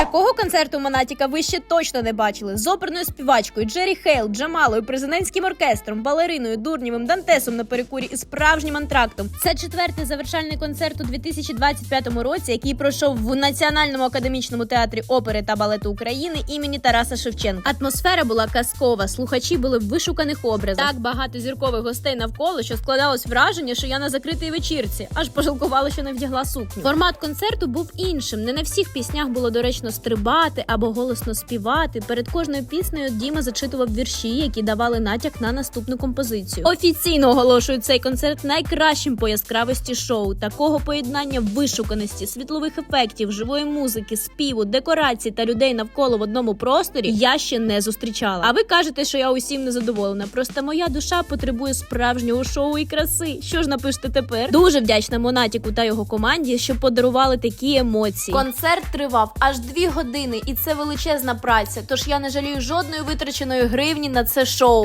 Такого концерту Монатіка ви ще точно не бачили. З оперною співачкою Джері Хейл, Джамалою, президентським оркестром, балериною, Дурнєвим, Дантесом на перекурі і справжнім антрактом. Це четвертий завершальний концерт у 2025 році, який пройшов в Національному академічному театрі опери та балету України імені Тараса Шевченка. Атмосфера була казкова, слухачі були в вишуканих образах. Так багато зіркових гостей навколо, що складалось враження, що я на закритій вечірці, аж пожалкувала, що не вдягла сукню. Формат концерту був іншим. Не на всіх піснях було доречно стрибати або голосно співати. Перед кожною піснею Діма зачитував вірші, які давали натяк на наступну композицію. Офіційно оголошую цей концерт найкращим по яскравості шоу. Такого поєднання вишуканості, світлових ефектів, живої музики, співу, декорацій та людей навколо в одному просторі я ще не зустрічала. А ви кажете, що я усім не задоволена. Просто моя душа потребує справжнього шоу і краси. Що ж напишете тепер? Дуже вдячна Монатіку та його команді, що подарували такі емоції. Концерт тривав аж дві години, і це величезна праця. Тож я не жалію жодної витраченої гривні на це шоу.